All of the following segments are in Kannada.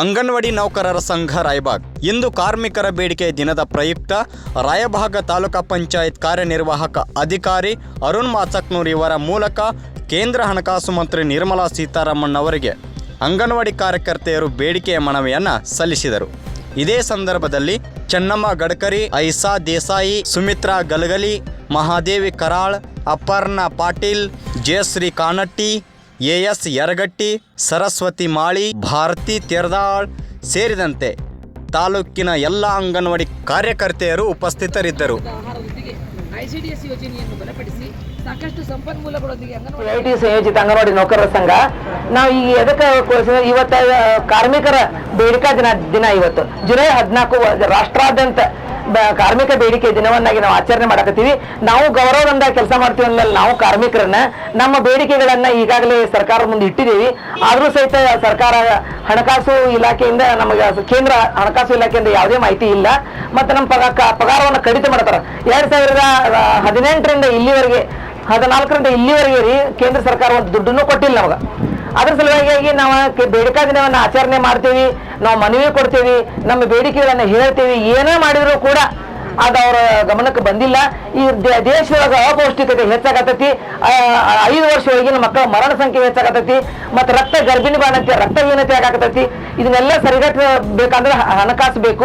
ಅಂಗನವಾಡಿ ನೌಕರರ ಸಂಘ ರಾಯಬಾಗ್. ಇಂದು ಕಾರ್ಮಿಕರ ಬೇಡಿಕೆ ದಿನದ ಪ್ರಯುಕ್ತ ರಾಯಭಾಗ ತಾಲೂಕಾ ಪಂಚಾಯತ್ ಕಾರ್ಯನಿರ್ವಾಹಕ ಅಧಿಕಾರಿ ಅರುಣ್ ಮಾಚಕ್ನೂರ್ ಇವರ ಮೂಲಕ ಕೇಂದ್ರ ಹಣಕಾಸು ಮಂತ್ರಿ ನಿರ್ಮಲಾ ಸೀತಾರಾಮನ್ ಅವರಿಗೆ ಅಂಗನವಾಡಿ ಕಾರ್ಯಕರ್ತೆಯರು ಬೇಡಿಕೆಯ ಮನವಿಯನ್ನು ಸಲ್ಲಿಸಿದರು. ಇದೇ ಸಂದರ್ಭದಲ್ಲಿ ಚೆನ್ನಮ್ಮ ಗಡ್ಕರಿ, ಐಸಾ ದೇಸಾಯಿ, ಸುಮಿತ್ರಾ ಗಲಗಲಿ, ಮಹಾದೇವಿ ಕರಾಳ್, ಅಪರ್ಣಾ ಪಾಟೀಲ್, ಜಯಶ್ರೀ ಕಾನಟ್ಟಿ ಎ ಎಸ್ ಯರಗಟ್ಟಿ ಸರಸ್ವತಿ ಮಾಳಿ ಭಾರತಿ ತೆರದಾಳ್ ಸೇರಿದಂತೆ ತಾಲೂಕಿನ ಎಲ್ಲ ಅಂಗನವಾಡಿ ಕಾರ್ಯಕರ್ತೆಯರು ಉಪಸ್ಥಿತರಿದ್ದರು. ಐಸಿಡಿಎಸ್ ಯೋಜನೆಯನ್ನು ಬಲಪಡಿಸಿ ಸಾಕಷ್ಟು ಸಂಪನ್ಮೂಲಗಳೊಂದಿಗೆ ಅಂಗನವಾಡಿ ಸಂಯೋಜಿತ ಅಂಗನವಾಡಿ ನೌಕರರ ಸಂಘ. ನಾವು ಈ ಎದಕ್ಕೆ ಇವತ್ತ ಕಾರ್ಮಿಕರ ಬೇಡಿಕಾ ದಿನ ದಿನ ಇವತ್ತು. ಜುಲೈ ಹದಿನಾಲ್ಕು ರಾಷ್ಟ್ರಾದ್ಯಂತ ಕಾರ್ಮಿಕ ಬೇಡಿಕೆ ದಿನವನ್ನಾಗಿ ನಾವು ಆಚರಣೆ ಮಾಡಕತ್ತೀವಿ. ನಾವು ಗೌರವದಿಂದ ಕೆಲಸ ಮಾಡ್ತೀವಿ ಅಂದ್ಮೇಲೆ ನಾವು ಕಾರ್ಮಿಕರನ್ನ, ನಮ್ಮ ಬೇಡಿಕೆಗಳನ್ನ ಈಗಾಗಲೇ ಸರ್ಕಾರ ಮುಂದೆ ಇಟ್ಟಿದ್ದೀವಿ. ಆದರೂ ಸಹಿತ ಸರ್ಕಾರ ಹಣಕಾಸು ಇಲಾಖೆಯಿಂದ ನಮಗೆ ಕೇಂದ್ರ ಹಣಕಾಸು ಇಲಾಖೆಯಿಂದ ಯಾವುದೇ ಮಾಹಿತಿ ಇಲ್ಲ. ಮತ್ತೆ ನಮ್ಮ ಪಗ ಕ- ಪಗಾರವನ್ನು ಕಡಿತ ಮಾಡ್ತಾರೆ. ಎರಡ್ ಸಾವಿರದ ಹದಿನೆಂಟರಿಂದ ಇಲ್ಲಿವರೆಗೆ ಹದಿನಾಲ್ಕರಿಂದ ಇಲ್ಲಿವರೆಗೆ ರೀ ಕೇಂದ್ರ ಸರ್ಕಾರ ಒಂದು ದುಡ್ಡನ್ನು ಕೊಟ್ಟಿಲ್ಲ ನಮಗೆ. ಅದ್ರ ಸಲುವಾಗಿ ನಾವು ಬೇಡಿಕಾ ದಿನವನ್ನು ಆಚರಣೆ ಮಾಡ್ತೀವಿ, ನಾವು ಮನವಿ ಕೊಡ್ತೀವಿ, ನಮ್ಮ ಬೇಡಿಕೆಗಳನ್ನು ಹೇಳ್ತೀವಿ, ಏನೇ ಮಾಡಿದರೂ ಕೂಡ ಅದು ಅವರ ಗಮನಕ್ಕೆ ಬಂದಿಲ್ಲ. ಈ ದೇಶದೊಳಗೆ ಅಪೌಷ್ಟಿಕತೆ ಹೆಚ್ಚಾಗತೈತಿ. ಆ, ಐದು ವರ್ಷ ಒಳಗಿನ ಮಕ್ಕಳ ಮರಣ ಸಂಖ್ಯೆ ಹೆಚ್ಚಾಗತೈತಿ. ಮತ್ತು ರಕ್ತ ಗರ್ಭಿಣಿ ಬಾಣತೆ ರಕ್ತಹೀನತೆ ಆಗಾಕತೈತಿ ಇದನ್ನೆಲ್ಲ ಸರಿಗಟ್ಟಬೇಕಂದ್ರೆ ಹಣಕಾಸು ಬೇಕು.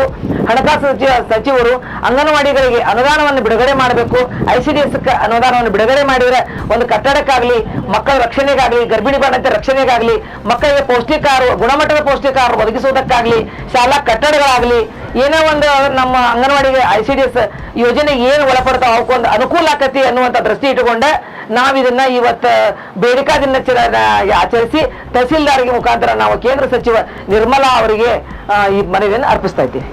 ಹಣಕಾಸು ಸಚಿವ- ಸಚಿವರು ಅಂಗನವಾಡಿಗಳಿಗೆ ಅನುದಾನವನ್ನು ಬಿಡುಗಡೆ ಮಾಡಬೇಕು. ಐ ಸಿ ಡಿ ಎಸ್ ಅನುದಾನವನ್ನು ಬಿಡುಗಡೆ ಮಾಡಿದ್ರೆ ಒಂದು ಕಟ್ಟಡಕ್ಕಾಗಲಿ ಮಕ್ಕಳ ರಕ್ಷಣೆಗಾಗಲಿ ಗರ್ಭಿಣಿ ಬಾಣಂತೆ ರಕ್ಷಣೆಗಾಗಲಿ ಮಕ್ಕಳಿಗೆ ಪೌಷ್ಟಿಕ ಗುಣಮಟ್ಟದ ಪೌಷ್ಟಿಕ ಒದಗಿಸುವುದಕ್ಕಾಗಲಿ ಶಾಲಾ ಕಟ್ಟಡಗಳಾಗಲಿ ಏನೋ ಒಂದು ನಮ್ಮ ಅಂಗನವಾಡಿಗೆ ಐ ಸಿ ಡಿ ಎಸ್ ಯೋಜನೆ ಏನು ಒಳಪಡ್ತಾವ ಅವಕ್ಕೊಂದು ಅನುಕೂಲ ಆಕತಿ ಅನ್ನುವಂಥ ದೃಷ್ಟಿ ಇಟ್ಟುಕೊಂಡ. ನಾವು ಇದನ್ನ ಇವತ್ತು ಬೇಡಿಕಾ ದಿನಾಚರಣೆ ಆಚರಿಸಿ ತಹಸೀಲ್ದಾರಿಗೆ ಮುಖಾಂತರ ನಾವು ಕೇಂದ್ರ ಸಚಿವ ನಿರ್ಮಲಾ ಅವರಿಗೆ ಈ ಮನವಿಯನ್ನು ಅರ್ಪಿಸ್ತಾ ಇದ್ದೀವಿ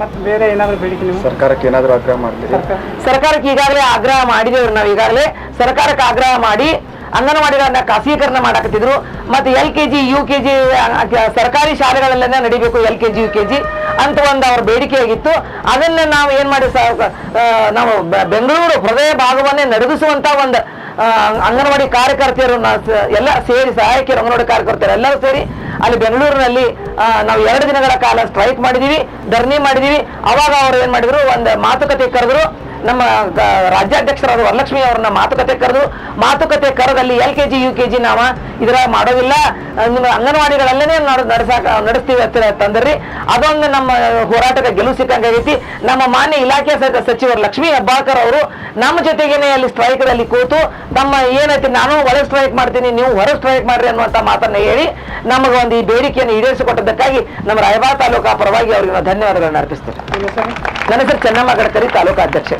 ಮತ್ತೆ ಬೇರೆ ಏನಾದರೂ ಬೇಡಿಕೆ ನೀವು ಸರ್ಕಾರಕ್ಕೆ ಏನಾದರೂ ಆಗ್ರಹ ಮಾಡ್ತೀವಿ ಸರ್ಕಾರಕ್ಕೆ ಈಗಾಗಲೇ ಆಗ್ರಹ ಮಾಡಿದೇವ್ರು ನಾವು ಈಗಾಗಲೇ. ಸರ್ಕಾರಕ್ಕೆ ಆಗ್ರಹ ಮಾಡಿ ಅಂಗನವಾಡಿಗಳನ್ನ ಖಾಸಗೀಕರಣ ಮಾಡಾಕತ್ತಿದ್ರು. ಮತ್ತೆ L K G U K G ಸರ್ಕಾರಿ ಶಾಲೆಗಳಲ್ಲೇ ನಡಿಬೇಕು L K G U K G ಅಂತ ಒಂದು ಅವ್ರ ಬೇಡಿಕೆ ಆಗಿತ್ತು ಅದನ್ನ ನಾವು ಏನ್ ಮಾಡಿ ನಾವು ಬೆಂಗಳೂರು ಹೃದಯ ಭಾಗವನ್ನೇ ನಡೆಗಿಸುವಂತ ಒಂದು ಅಂಗನವಾಡಿ ಕಾರ್ಯಕರ್ತೆಯರು ಎಲ್ಲ ಸೇರಿ ಸಹಾಯಕಿಯರು, ಅಂಗನವಾಡಿ ಕಾರ್ಯಕರ್ತರು ಎಲ್ಲರೂ ಸೇರಿ ಅಲ್ಲಿ ಬೆಂಗಳೂರಿನಲ್ಲಿ ನಾವು ಎರಡು ದಿನಗಳ ಕಾಲ ಸ್ಟ್ರೈಕ್ ಮಾಡಿದೀವಿ ಧರಣಿ ಮಾಡಿದೀವಿ. ಅವಾಗ ಅವ್ರು ಏನ್ ಮಾಡಿದ್ರು, ಒಂದು ಮಾತುಕತೆ ಕರೆದ್ರು. ನಮ್ಮ ರಾಜ್ಯಾಧ್ಯಕ್ಷರಾದ ವರಲಕ್ಷ್ಮಿ ಅವ್ರನ್ನ ಮಾತುಕತೆ ಕರೆದು, ಮಾತುಕತೆ ಕರದಲ್ಲಿ L K G U K G ನಾವ ಇದರ ಮಾಡೋದಿಲ್ಲ ನಿಮ್ಮ ಅಂಗನವಾಡಿಗಳಲ್ಲೇ ನಡೆಸಾಕ, ನಡೆಸ್ತೀವಿ ಅಂತ ತಂದ್ರಿ. ಅದೊಂದು ನಮ್ಮ ಹೋರಾಟದ ಗೆಲುವು ಸಿಕ್ಕಂಗಾಗೈತಿ ನಮ್ಮ ಮಾನ್ಯ ಇಲಾಖೆ ಸಚಿವರು ಲಕ್ಷ್ಮಿ ಹೆಬ್ಬಾಳ್ಕರ್ ಅವರು ನಮ್ಮ ಜೊತೆಗೇನೆ ಅಲ್ಲಿ ಸ್ಟ್ರೈಕ್ ದಲ್ಲಿ ಕೂತು ತಮ್ಮ ಏನೈತಿ, ನಾನು ಹೊರ ಸ್ಟ್ರೈಕ್ ಮಾಡ್ತೀನಿ, ನೀವು ಹೊರ ಸ್ಟ್ರೈಕ್ ಮಾಡ್ರಿ ಅನ್ನುವಂತ ಮಾತನ್ನ ಹೇಳಿ, ನಮಗೆ ಒಂದು ಈ ಬೇಡಿಕೆಯನ್ನು ಈಡೇರಿಸಿಕೊಟ್ಟದಕ್ಕಾಗಿ ನಮ್ಮ ರಾಯಬಾಗ ತಾಲೂಕಾ ಪರವಾಗಿ ಅವರಿಗೆ ಧನ್ಯವಾದಗಳನ್ನು ಹೆಸರು ನನ್ನ ಹೆಸರು ಚೆನ್ನಮ್ಮ ಗಡ್ಕರಿ, ತಾಲೂಕಾ ಅಧ್ಯಕ್ಷ.